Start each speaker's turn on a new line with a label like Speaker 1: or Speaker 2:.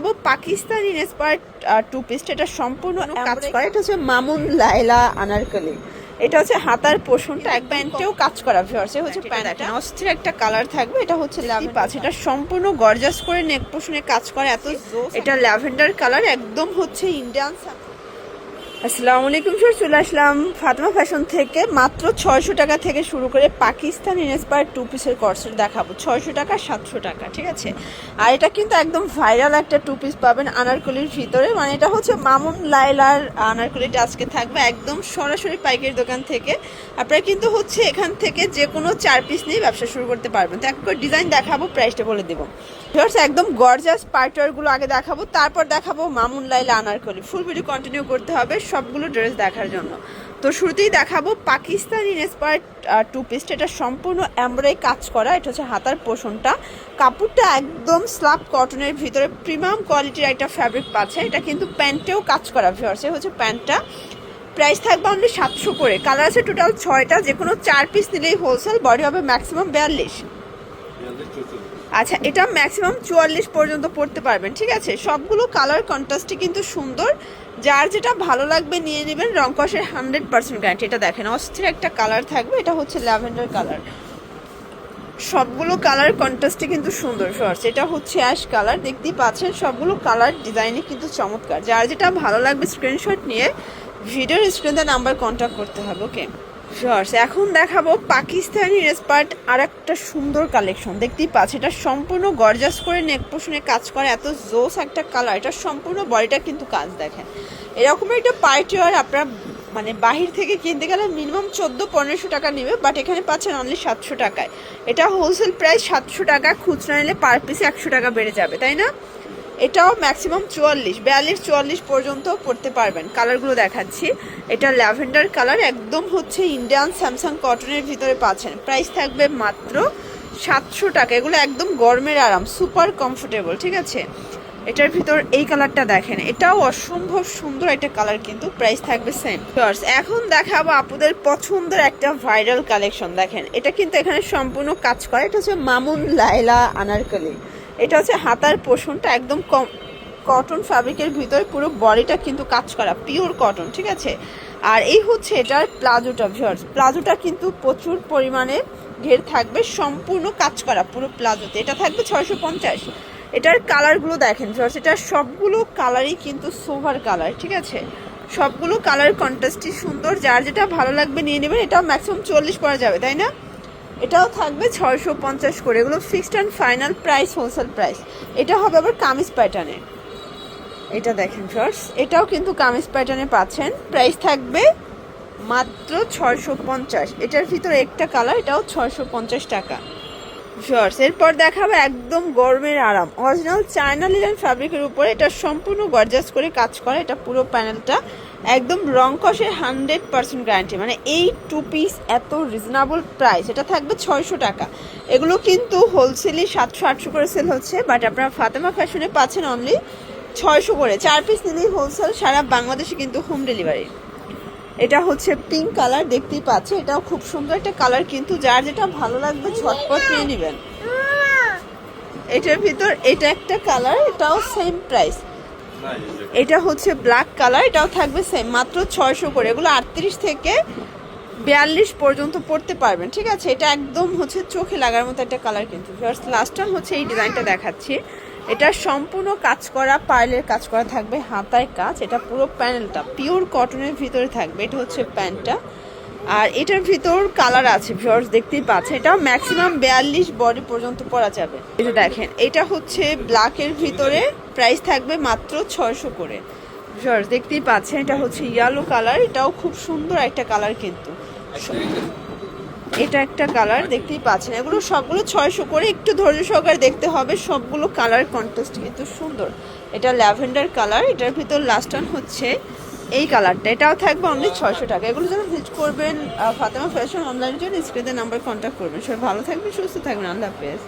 Speaker 1: দেখাবো Pakistani inspired two piece এটা সম্পূর্ণ কাজ করা এটা হচ্ছে মামুন লাইলা আনারকলি। এটা হচ্ছে হাতার পোষণটা এক প্যান্টেও কাজ করা ভিউয়ার্স হচ্ছে প্যান্টটা। অস্থির একটা কালার থাকবে এটা হচ্ছে লাভ পাঁচ এটা সম্পূর্ণ গর্জাস করে নেক পোষণে কাজ করে এত এটা ল্যাভেন্ডার কালার একদম হচ্ছে ইন্ডিয়ান আসসালামু আলাইকুম স্যার চলে আসলাম ফাতেমা ফ্যাশন থেকে। মাত্র ছয়শো টাকা থেকে শুরু করে পাকিস্তান ইন্সপায়ার টু পিসের কর্সেট দেখাবো। ছয়শো টাকা, সাতশো টাকা, ঠিক আছে? আর এটা কিন্তু একদম ভাইরাল একটা টু পিস পাবেন আনারকলির ভিতরে। মানে এটা হচ্ছে মামুন লাইলার আনারকলিটা আজকে থাকবে একদম সরাসরি পাইকারি দোকান থেকে। আপনারা কিন্তু হচ্ছে এখান থেকে যে কোনো চার পিস নিয়ে ব্যবসা শুরু করতে পারবেন। তো এক করে ডিজাইন দেখাবো প্রাইসটা বলে দেবো। ভিউয়ার্স একদম গর্জাস পার্টওয়ারগুলো আগে দেখাবো, তারপর দেখাবো Mamun Laila Anarkali. Full video continue করতে হবে। সবগুলো ড্রেস দেখার জন্য। তো শুরুতেই দেখাবো পাকিস্তানি ইন্সপায়ার্ড টু পিস এটা সম্পূর্ণ এমব্রয়ডারি কাজ করা। এটা হচ্ছে হাতার পোষণটা। কাপড়টা একদম স্লাব কটনের ভিতরে প্রিমিয়াম কোয়ালিটির একটা ফ্যাব্রিক পাচ্ছে। এটা কিন্তু প্যান্টেও কাজ করা এই হচ্ছে প্যান্টটা। প্রাইস থাকবে অনলি সাতশো করে। কালার আছে টোটাল ছয়টা। যে কোনো চার পিস নিলেই হোলসেল বডি হবে ম্যাক্সিমাম বিয়াল্লিশ। আচ্ছা এটা ম্যাক্সিমাম চুয়াল্লিশ পর্যন্ত পড়তে পারবেন, ঠিক আছে? সবগুলো কালার কন্ট্রাস্টই কিন্তু সুন্দর। যার যেটা ভালো লাগবে নিয়ে নেবেন, রং কষের হান্ড্রেড পার্সেন্ট গ্যারান্টি এটা দেখেন, অস্থির একটা কালার থাকবে, এটা হচ্ছে ল্যাভেন্ডার কালার সবগুলো কালার কন্ট্রাস্টে কিন্তু সুন্দর শর্টস এটা হচ্ছে অ্যাশ কালার দেখতেই পাচ্ছেন, সবগুলো কালার ডিজাইনে কিন্তু চমৎকার। যার যেটা ভালো লাগবে স্ক্রিনশট নিয়ে ভিডিওর স্ক্রিনে নাম্বার কন্ট্যাক্ট করতে হবে ওকে শর্টস এখন দেখাবো পাকিস্তানি রেসপার্ট আর একটা সুন্দর কালেকশন। দেখতেই পাচ্ছেন এটা সম্পূর্ণ গর্জাস করে নেক পোষণে কাজ করে, এত জোস একটা কালার এটা সম্পূর্ণ বডিটা কিন্তু কাজ দেখেন এরকম একটা পার্টি আর আপনারা মানে বাহির থেকে কিনতে গেলে মিনিমাম চোদ্দ পনেরোশো টাকা নেবে বাট এখানে পাচ্ছেন অনলি সাতশো টাকায়। এটা হোলসেল প্রাইস সাতশো টাকা, খুচরা নিলে পার পিসে একশো টাকা বেড়ে যাবে, তাই না? এটাও ম্যাক্সিমাম চুয়াল্লিশ, বিয়াল্লিশ, চুয়াল্লিশ পর্যন্ত পড়তে পারবেন। কালারগুলো দেখাচ্ছি। এটা ল্যাভেন্ডার কালার, একদম হচ্ছে ইন্ডিয়ান স্যামসাং কটনের ভিতরে পাচ্ছেন। প্রাইস থাকবে মাত্র সাতশো টাকা। এগুলো একদম গরমের আরাম সুপার কমফোর্টেবল ঠিক আছে? এটার ভিতর এই কালারটা দেখেন। এটাও অসম্ভব সুন্দর একটা কালার, কিন্তু প্রাইস থাকবে সেম এখন দেখাবো আপুদের পছন্দের একটা ভাইরাল কালেকশন দেখেন, এটা কিন্তু এখানে সম্পূর্ণ কাজ করে। এটা হচ্ছে মামুন লাইলা আনারকলি। এটা হচ্ছে হাতার পোষণটা একদম কম কটন ফ্যাব্রিকের ভিতরে পুরো বডিটা কিন্তু কাজ করা পিওর কটন ঠিক আছে? আর এই হচ্ছে এটার প্লাজোটা ভিউয়ার্স প্লাজোটা কিন্তু প্রচুর পরিমাণে ঘের থাকবে, সম্পূর্ণ কাজ করা পুরো প্লাজোতে। এটা থাকবে ছয়শো পঞ্চাশ। এটার কালারগুলো দেখেন ভিউয়ার্স এটার সবগুলো কালারই কিন্তু সোভার কালার ঠিক আছে? সবগুলো কালার কন্ট্রাস্টই সুন্দর। যার যেটা ভালো লাগবে নিয়ে নেবেন, এটাও ম্যাক্সিমাম চল্লিশ পরা যাবে, তাই না? এটাও থাকবে ছয়শো পঞ্চাশ করে। এগুলো fixed and final price wholesale price এটা হবে আবার কামিজ প্যাটার্নে এটা দেখেন ফার্স্ট এটাও কিন্তু কামিজ প্যাটার্নে পাচ্ছেন। প্রাইস থাকবে মাত্র ছয়শো পঞ্চাশ। এটার ভিতরে একটা কালার এটাও ছয়শো পঞ্চাশ টাকা। শর্টস এরপর দেখাবে একদম গরমের আরাম। অরিজিনাল চায়না লিলেন ফ্যাব্রিকের উপরে এটা সম্পূর্ণ গর্জাস করে কাজ করে। এটা পুরো প্যানেলটা একদম রং কষের হান্ড্রেড পার্সেন্ট গ্যারান্টি মানে এই টু পিস এত রিজনেবল প্রাইস এটা থাকবে ছয়শো টাকা। এগুলো কিন্তু হোলসেলই সাতশো, আটশো করে সেল হচ্ছে বাট আপনারা ফাতেমা ফ্যাশনে পাচ্ছেন অনলি ছয়শো করে। চার পিস নিলেই হোলসেল সারা বাংলাদেশে কিন্তু হোম ডেলিভারি এটা হচ্ছে পিঙ্ক কালার দেখতেই পাচ্ছে এটাও খুব সুন্দর একটা কালার কিন্তু যার যেটা ভালো লাগবে ঝটপট নিয়ে নেবেন। এটার ভিতর এটা একটা কালার এটাও সেম প্রাইস এটা হচ্ছে ব্ল্যাক কালার এটাও থাকবে সেম মাত্র ছয়শো করে। এগুলো আটত্রিশ থেকে বিয়াল্লিশ পর্যন্ত পড়তে পারবেন, ঠিক আছে? এটা একদম হচ্ছে চোখে লাগার মতো একটা কালার কিন্তু। লাস্ট টাইম হচ্ছে এই ডিজাইনটা দেখাচ্ছি। এটা সম্পূর্ণ কাজ করা, পার্লের কাজ করা থাকবে, হাতায় কাজ। এটা পুরো প্যানেলটা পিওর কটনের ভিতরে থাকবে। এটা হচ্ছে প্যান্টটা। আর এটার ভিতর কালার আছে ভিউয়ার্স দেখতেই পাচ্ছেন। এটা ম্যাক্সিমাম বিয়াল্লিশ বডি পর্যন্ত পরা যাবে। এটা দেখেন, এটা হচ্ছে ব্ল্যাকের ভিতরে প্রাইস থাকবে মাত্র ছয়শো করে। ভিউয়ার্স, দেখতেই পাচ্ছেন, এটা হচ্ছে ইয়েলো কালার এটাও খুব সুন্দর একটা কালার কিন্তু। এটা একটা কালার দেখতেই পাচ্ছেন, এগুলো সবগুলো ছয়শো করে, একটু ধৈর্য সহকারে দেখতে হবে, সবগুলো কালার কন্ট্রাস্ট কিন্তু সুন্দর। এটা ল্যাভেন্ডার কালার এটার ভিতর লাস্ট অন হচ্ছে এই কালারটা এটাও থাকবে অনলি ছয়শো টাকা। এগুলো যেন ভিজিট করবেন ফাতেমা ফ্যাশন অনলাইনের জন্য স্ক্রিনের নাম্বার কন্ট্যাক্ট করবেন। সবাই ভালো থাকবেন, সুস্থ থাকবেন, আল্লাহ হাফেজ।